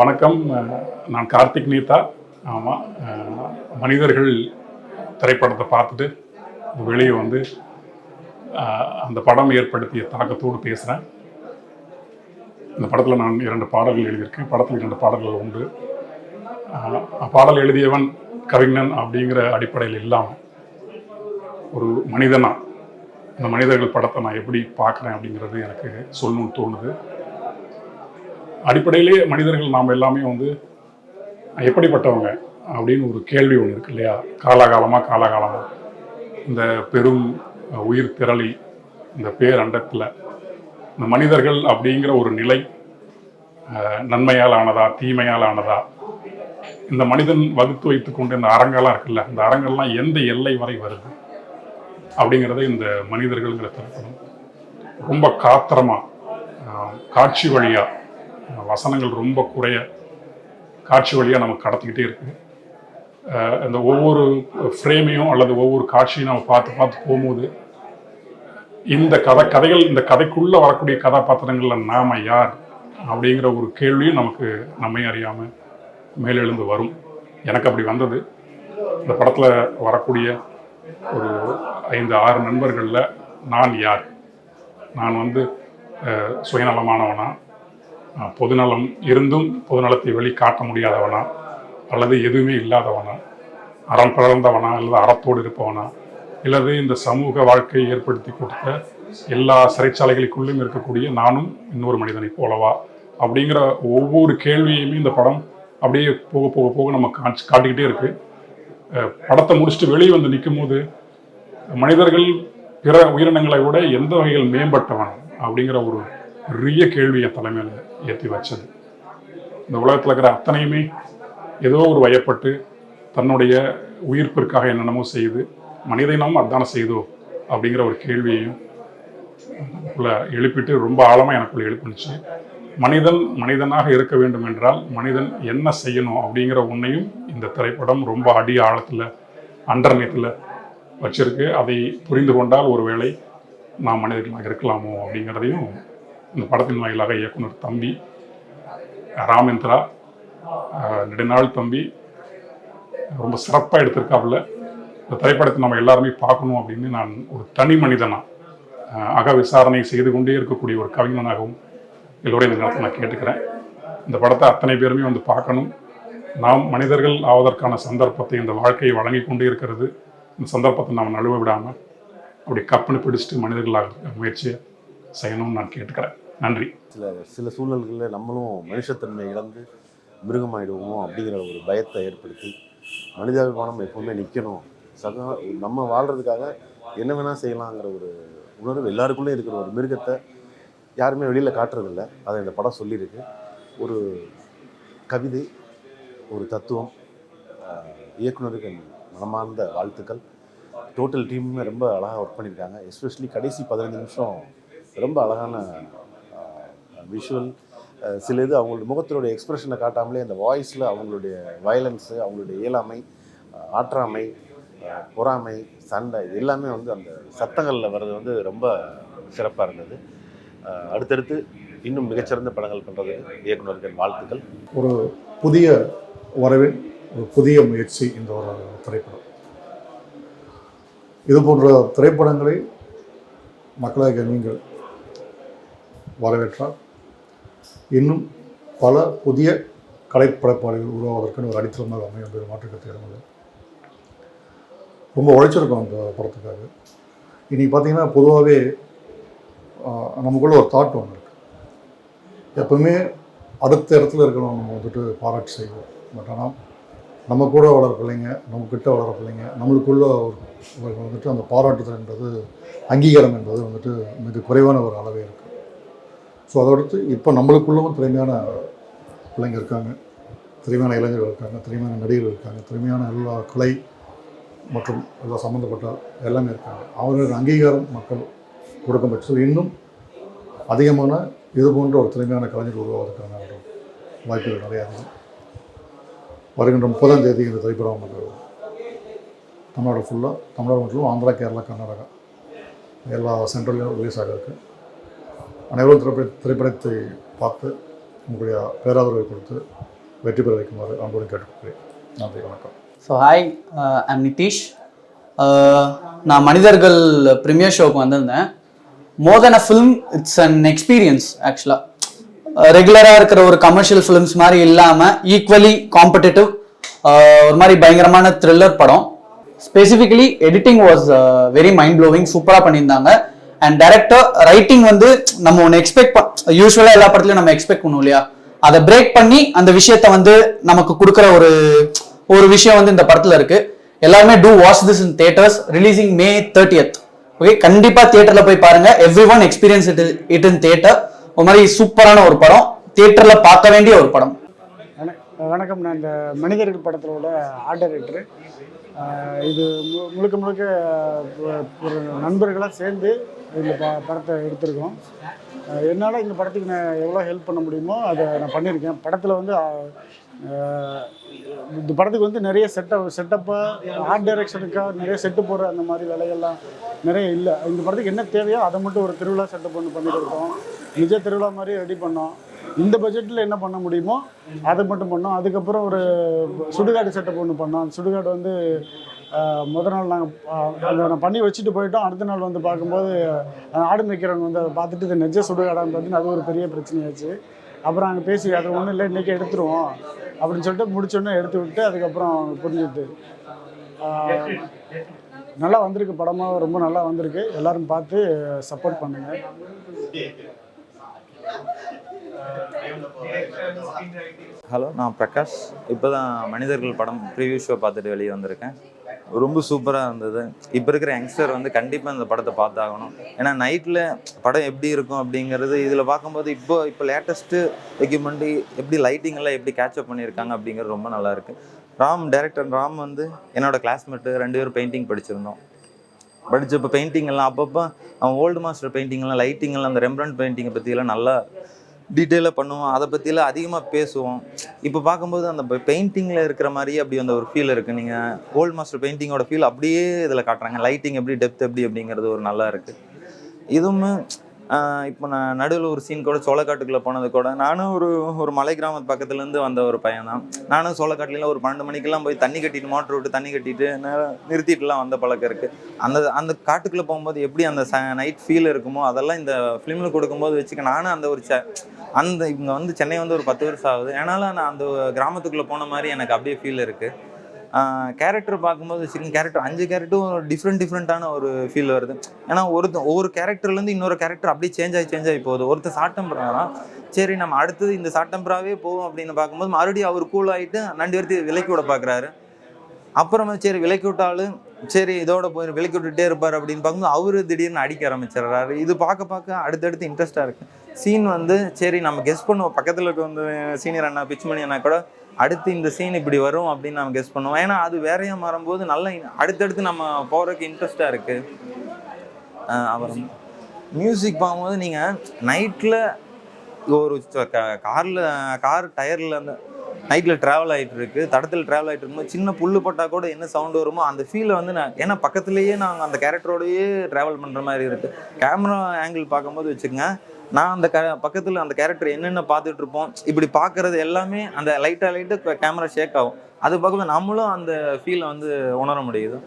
வணக்கம். நான் கார்த்திக் நீதா ஆமாம் மனிதர்கள் திரைப்படத்தை பார்த்துட்டு வெளியே வந்து அந்த படம் ஏற்படுத்திய தாக்கத்தோடு பேசுகிறேன் இந்த படத்தில் நான் இரண்டு பாடல்கள் எழுதியிருக்கேன். படத்தில் இரண்டு பாடல்கள் உண்டு. பாடல் எழுதியவன் கவிஞன் அப்படிங்கிற அடிப்படையில் இல்லாமல் ஒரு மனிதனாக இந்த மனிதர்கள் படத்தை நான் எப்படி பார்க்குறேன் அப்படிங்கிறது எனக்கு சொல்லணும்னு தோணுது. அடிப்படையிலே மனிதர்கள் நாம் எல்லாமே வந்து எப்படிப்பட்டவங்க அப்படின்னு ஒரு கேள்வி ஒன்று இருக்கு இல்லையா? காலாகாலமாக காலாகாலமாக இந்த பெரும் உயிர் திரளி இந்த பேரண்டத்தில் இந்த மனிதர்கள் அப்படிங்கிற ஒரு நிலை நன்மையால் ஆனதா தீமையால் ஆனதா இந்த மனிதன் வகுத்து வைத்து கொண்டு இந்த அறங்கெல்லாம் இருக்குல்ல இந்த அறங்கள்லாம் எந்த எல்லை வரை வருது? அப்படிங்கிறத இந்த மனிதர்கள்ங்கிற திரைப்படம் ரொம்ப காத்திரமாக காட்சி வழியாக வசனங்கள் ரொம்ப குறைய காட்சி வழியாக நமக்கு கடத்திக்கிட்டே இருக்கு அந்த இந்த ஒவ்வொரு ஃப்ரேமையும் அல்லது ஒவ்வொரு காட்சியும் நம்ம பார்த்து பார்த்து போகும்போது இந்த கதை கதைகள் இந்த கதைக்குள்ளே வரக்கூடிய கதாபாத்திரங்களில் நாம் யார் அப்படிங்கிற ஒரு கேள்வியும் நமக்கு நம்மை அறியாமல் மேலெழுந்து வரும். எனக்கு அப்படி வந்தது. இந்த படத்தில் வரக்கூடிய ஒரு ஐந்து ஆறு நண்பர்களில் நான் யார்? நான் வந்து சுயநலமானவனா? பொதுநலம் இருந்தும் பொதுநலத்தை வெளிக்காட்ட முடியாதவனா அல்லது எதுவுமே இல்லாதவனா? அறம் பிறந்தவனா அல்லது அறத்தோடு இருப்பவனா? அல்லது இந்த சமூக வாழ்க்கையை ஏற்படுத்தி கொடுத்த எல்லா சிறைச்சாலைகளுக்குள்ளும் இருக்கக்கூடிய நானும் இன்னொரு மனிதனை போலவா? அப்படிங்கிற ஒவ்வொரு கேள்வியுமே இந்த படம் அப்படியே போக போக போக நம்ம காட்சி காட்டிக்கிட்டே இருக்கு. படத்தை முடிச்சுட்டு வெளியே வந்து நிற்கும் போது மனிதர்கள் பிற உயிரினங்களை விட எந்த வகையில் மேம்பட்டவன் அப்படிங்கிற ஒரு பெரிய கேள்வியை தலைமையில் ஏற்றி வச்சது. இந்த உலகத்தில் இருக்கிற அத்தனையுமே ஏதோ ஒரு வயப்பட்டு தன்னுடைய உயிர்ப்பிற்காக என்னென்னமோ செய்து மனிதனும் அதான செய்தோ அப்படிங்கிற ஒரு கேள்வியையும் உள்ள எழுப்பிட்டு ரொம்ப ஆழமாக எனக்குள்ள எழுப்பினுச்சு. மனிதன் மனிதனாக இருக்க வேண்டும் என்றால் மனிதன் என்ன செய்யணும் அப்படிங்கிற ஒன்றையும் இந்த திரைப்படம் ரொம்ப அடி ஆழத்தில் அண்டர்நேத்தில் வச்சிருக்கு. அதை புரிந்து கொண்டால் ஒருவேளை நாம் மனிதர்களாக இருக்கலாமோ அப்படிங்கிறதையும் இந்த படத்தின் வாயிலாக இயக்குனர் தம்பி ராமேந்திரா நெடுநாள் தம்பி ரொம்ப சிறப்பாக எடுத்திருக்காப்புல. இந்த திரைப்படத்தை நம்ம எல்லாருமே பார்க்கணும் அப்படின்னு நான் ஒரு தனி மனிதனாக அக விசாரணை செய்து கொண்டே இருக்கக்கூடிய ஒரு கவிஞனாகவும் எல்லோரும் இந்த நேரத்தில் நான் கேட்டுக்கிறேன். இந்த படத்தை அத்தனை பேருமே வந்து பார்க்கணும். நாம் மனிதர்கள் ஆவதற்கான சந்தர்ப்பத்தை இந்த வாழ்க்கையை வழங்கி கொண்டே இருக்கிறது. இந்த சந்தர்ப்பத்தை நாம் நழுவ விடாமல் அப்படி கப்புன்னு பிடிச்சிட்டு மனிதர்களாக முயற்சியை செய்யணும்னு நான் கேட்டுக்கிறேன். நன்றி. சில சில சூழல்களில் நம்மளும் மனுஷத்தன்மை இழந்து மிருகமாயிடுவோமோ அப்படிங்கிற ஒரு பயத்தை ஏற்படுத்தி மனிதாபிமானம் எப்பவுமே நிற்கணும் சக நம்ம வாழ்கிறதுக்காக என்ன வேணால் செய்யலாங்கிற ஒரு உணர்வு எல்லாருக்குள்ளேயும் இருக்கிற ஒரு மிருகத்தை யாருமே வெளியில் காட்டுறதில்ல. அதை இந்த படம் சொல்லியிருக்கு. ஒரு கவிதை ஒரு தத்துவம் இயக்குநருக்கு மனமார்ந்த வாழ்த்துக்கள். டோட்டல் டீமுமே ரொம்ப அழகாக ஒர்க் பண்ணியிருக்காங்க. எஸ்பெஷலி கடைசி பதினஞ்சு நிமிஷம் ரொம்ப அழகான விஷுவல் சில இது அவங்களுடைய முகத்தினுடைய எக்ஸ்பிரஷனை காட்டாமலே அந்த வாய்ஸில் அவங்களுடைய வயலன்ஸு அவங்களுடைய இயலாமை ஆற்றாமை பொறாமை சண்டை இது எல்லாமே வந்து அந்த சத்தங்களில் வர்றது வந்து ரொம்ப சிறப்பாக இருந்தது. அடுத்தடுத்து இன்னும் மிகச்சிறந்த படங்கள் பண்ணுறது இயக்குனருக்கு வாழ்த்துக்கள். ஒரு புதிய வரவின் ஒரு புதிய முயற்சி இந்த ஒரு திரைப்படம். இது போன்ற திரைப்படங்களை மக்களாக நீங்கள் வரவேற்றால் இன்னும் பல புதிய கலைப்படைப்பாளிகள் உருவாவதற்குன்னு ஒரு அடித்தளமாக அமையும் என்பது மாற்றுக்கருத்து ரொம்ப உழைச்சிருக்கோம் அந்த படத்துக்காக. இன்றைக்கி பார்த்தீங்கன்னா பொதுவாகவே நமக்குள்ள ஒரு தாட் ஒன்று இருக்குது எப்பவுமே அடுத்த இடத்துல இருக்கிறவங்க நம்ம வந்துட்டு பாராட்டு செய்வோம். பட் ஆனால் நம்ம கூட வளர பிள்ளைங்க நம்ம கிட்ட வளர பிள்ளைங்க நம்மளுக்குள்ள ஒரு ஒரு வந்துட்டு அந்த பாராட்டுதல் என்பது அங்கீகாரம் என்பது வந்துட்டு மிக குறைவான ஒரு அளவே இருக்குது ஸோ அதை அடுத்து இப்போ நம்மளுக்குள்ளவும் திறமையான பிள்ளைங்க இருக்காங்க. திறமையான இளைஞர்கள் இருக்காங்க. திறமையான நடிகர்கள் இருக்காங்க. திறமையான எல்லா கலை மற்றும் எல்லா சம்மந்தப்பட்ட எல்லாமே இருக்காங்க. அவர்களுக்கு அங்கீகாரம் மக்கள் கொடுக்கும் பட்சத்தில் இன்னும் அதிகமான இது போன்ற ஒரு திறமையான கலைஞர் உருவாவதற்கான ஒரு வாய்ப்புகள் நிறைய அதிகம் வருகின்ற முப்பதாம் தேதி இந்த திரைப்படம் வந்து தமிழ்நாடு ஃபுல்லாக தமிழ்நாடு மட்டும் ஆந்திரா கேரளா கர்நாடகா எல்லா சென்ட்ரல்லையும் ரிலீஸ் ஆக அனைவரும் திரைப்பட திரைப்படத்தை பார்த்து உங்களுடைய பேராதரவை கொடுத்து வெற்றி பெற வைக்குமாறு அன்போடு கேட்டுக்கொள்கிறேன். நன்றி வணக்கம். ஸோ ஹாய் ஐம் நிதிஷ் நான் மனிதர்கள் ப்ரீமியர் ஷோக்கு வந்திருந்தேன். More than a film it's an experience ஆக்சுவலாக ரெகுலராக இருக்கிற ஒரு கமர்ஷியல் ஃபிலிம்ஸ் மாதிரி இல்லாமல் ஈக்குவலி காம்படிட்டிவ் ஒரு மாதிரி பயங்கரமான த்ரில்லர் படம். Specifically editing was very mind blowing சூப்பராக பண்ணியிருந்தாங்க. அண்ட் டைரக்டர் ரைட்டிங் வந்து நம்ம ஒன்று எக்ஸ்பெக்ட் யூஸ்வலாக எல்லா படத்துலையும் நம்ம எக்ஸ்பெக்ட் பண்ணுவோம் இல்லையா? அதை பிரேக் பண்ணி அந்த விஷயத்த வந்து நமக்கு கொடுக்குற ஒரு ஒரு விஷயம் வந்து இந்த படத்தில் இருக்கு. எல்லாருமே to watch this in theatres releasing May thirtieth okay கண்டிப்பாக தியேட்டரில் போய் பாருங்க. Every one experience it it in theatre ஒரு மாதிரி சூப்பரான ஒரு படம். தேட்டரில் பார்க்க வேண்டிய ஒரு படம். வணக்கம். நான் இந்த மனிதர்கள் படத்தோட ஆர்டர் இது மு- முழுக்க முழுக்க ஒரு நண்பர்களாக சேர்ந்து இந்த ப படத்தை எடுத்திருக்கோம். என்னால் இந்த படத்துக்கு நான் எவ்வளோ ஹெல்ப் பண்ண முடியுமோ அதை நான் பண்ணியிருக்கேன். படத்தில் வந்து இந்த படத்துக்கு வந்து நிறைய செட்டப் செட்டப்பாக ஆர்ட் டைரக்ஷனுக்காக நிறைய செட்டு போடுற அந்த மாதிரி வேலைகள்லாம் நிறைய இல்லை. இந்த படத்துக்கு என்ன தேவையோ அதை மட்டும் ஒரு திருவிழா செட்டப் ஒன்று பண்ணிட்டு இருக்கோம். நிஜ திருவிழா மாதிரி ரெடி பண்ணோம். இந்த பட்ஜெட்டில் என்ன பண்ண முடியுமோ அதை மட்டும் பண்ணோம். அதுக்கப்புறம் ஒரு சுடுகாடு செட்டப் ஒன்று பண்ணோம். அந்த சுடுகாடு வந்து முதல் முத நாள் நாங்கள் அதை நான் பண்ணி வச்சுட்டு போயிட்டோம். அடுத்த நாள் வந்து பார்க்கும்போது அந்த ஆடு மேய்க்கிறவங்க வந்து அதை பார்த்துட்டு இது நெஜ சுடுகாடான்னு பார்த்தீங்கன்னா அது ஒரு பெரிய பிரச்சனையாச்சு. அப்புறம் அங்கே பேசி அது ஒன்றும் இல்லை இன்றைக்கி எடுத்துருவோம். அப்படின்னு சொல்லிட்டு முடிச்சோடனே எடுத்து விட்டு அதுக்கப்புறம் புரிஞ்சுட்டு நல்லா வந்திருக்கு படமாக ரொம்ப நல்லா வந்திருக்கு. எல்லோரும் பார்த்து சப்போர்ட் பண்ணுங்கள் ஹலோ நான் பிரகாஷ். இப்போ தான் மனிதர்கள் படம் ப்ரிவ்யூ ஷோ பார்த்துட்டு வெளியே வந்திருக்கேன். ரொம்ப சூப்பராக இருந்தது. இப்போ இருக்கிற யங்ஸ்டர் வந்து கண்டிப்பாக இந்த படத்தை பார்த்தாகணும். ஏன்னா நைட்டில் படம் எப்படி இருக்கும் அப்படிங்கிறது இதில் பார்க்கும்போது இப்போ இப்போ லேட்டஸ்ட்டு எக்யூப்மெண்ட்டு எப்படி லைட்டிங் எல்லாம் எப்படி கேட்சப் பண்ணியிருக்காங்க அப்படிங்கிறது ரொம்ப நல்லாயிருக்கு ராம் டேரக்டர் ராம் வந்து என்னோடய கிளாஸ்மேட்டு ரெண்டு பேரும் பெயிண்டிங் படிச்சிருந்தோம். படிச்சப்போ பெயிண்டிங் எல்லாம் அப்பப்போ அவன் ஓல்டு மாஸ்டர் பெயிண்டிங்கெல்லாம் லைட்டிங்கெல்லாம் லைட்டிங் எல்லாம் அந்த ரெம்பரண்ட் பெயிண்டிங்கை பற்றியெல்லாம் நல்லா டீட்டெயிலாக பண்ணுவோம். அதை பற்றியெல்லாம் அதிகமாக பேசுவோம். இப்போ பார்க்கும்போது அந்த பெயிண்டிங்கில் இருக்கிற மாதிரியே அப்படி அந்த ஒரு ஃபீல் இருக்குது நீங்கள் ஓல்டு மாஸ்டர் பெயிண்டிங்கோட ஃபீல் அப்படியே இதில் காட்டுறாங்க. லைட்டிங் எப்படி டெப்த் எப்படி அப்படிங்கிறது ஒரு நல்லா இருக்குது இதுவுமே இப்போ நான் நடுவில் ஒரு சீன் கூட சோளக்காட்டுக்குள்ளே போனது கூட நானும் ஒரு ஒரு மலை கிராமத்து பக்கத்துலேருந்து வந்த ஒரு பையன் தான். நானும் சோளக்காட்டிலாம் ஒரு பன்னெண்டு மணிக்கெல்லாம் போய் தண்ணி கட்டிட்டு மோட்டர் விட்டு தண்ணி கட்டிட்டு நிறுத்திட்டுலாம் வந்த பழக்கம் இருக்குது அந்த அந்த காட்டுக்குள்ளே போகும்போது எப்படி அந்த ச நைட் ஃபீல் இருக்குமோ அதெல்லாம் இந்த ஃபிலிமில் கொடுக்கும்போது வச்சுக்க நானும் அந்த ஒரு ச அந்த இவங்க வந்து சென்னை வந்து ஒரு பத்து வருஷம் ஆகுது. அதனால நான் அந்த கிராமத்துக்குள்ளே போன மாதிரி எனக்கு அப்படியே ஃபீல் இருக்குது கேரக்டர் பார்க்கும்போது வச்சுக்கோங்க கேரக்டர் அஞ்சு கேரக்டரும் டிஃப்ரெண்ட் டிஃப்ரெண்ட்டான ஒரு ஃபீல் வருது. ஏன்னா ஒருத்த ஒவ்வொரு கேரக்டர்லேருந்து இன்னொரு கேரக்டர் அப்படியே சேஞ்ச் ஆகி சேஞ்ச் ஆகி போகுது. ஒருத்தர் சாட்டம்பரா சரி நம்ம அடுத்தது இந்த சாட்டம்பராவே போவோம் அப்படின்னு பார்க்கும்போது மறுபடியும் அவர் கூல் ஆகிட்டு நண்டு பேர்த்தையும் விலக்கி விட பார்க்குறாரு. அப்புறமா சரி விலக்கி விட்டாலும் சரி இதோட போய் விலக்கி விட்டுட்டே இருப்பார் அப்படின்னு பார்க்கும்போது அவர் திடீர்னு அடிக்க ஆரம்பிச்சிடுறாரு. இது பார்க்க பார்க்க அடுத்தடுத்து இன்ட்ரெஸ்ட்டாக இருக்குது சீன் வந்து சரி நம்ம கெஸ் பண்ணுவோம். பக்கத்தில் இருக்க வந்து சீனியர் அண்ணா பிச் அண்ணா கூட அடுத்து இந்த சீன் இப்படி வரும் அப்படின்னு நம்ம கெஸ் பண்ணுவோம். ஏன்னா அது வேறையா மாறும்போது நல்ல அடுத்தடுத்து நம்ம போகிறதுக்கு இன்ட்ரெஸ்டாக இருக்குது அப்புறம் மியூசிக் பார்க்கும்போது நீங்கள் நைட்டில் ஒரு காரில் கார் டயரில் அந்த நைட்டில் ட்ராவல் ஆகிட்டு இருக்கு. தடத்தில் ட்ராவல் ஆகிட்டு இருக்கும்போது சின்ன புல்லு போட்டால் கூட என்ன சவுண்டு வருமோ அந்த ஃபீலை வந்து நான் ஏன்னா பக்கத்துலேயே நாங்கள் அந்த கேரக்டரோடையே ட்ராவல் பண்ணுற மாதிரி இருக்குது கேமரா ஆங்கிள் பார்க்கும்போது வச்சுக்கோங்க நான் அந்த க பக்கத்தில் அந்த கேரக்டர் என்னென்ன பார்த்துட்டு இருப்போம் இப்படி பார்க்குறது எல்லாமே அந்த லைட்டாக லைட்டு கேமரா ஷேக் ஆகும். அது பார்க்கும்போது நம்மளும் அந்த ஃபீலை வந்து உணர முடியுது.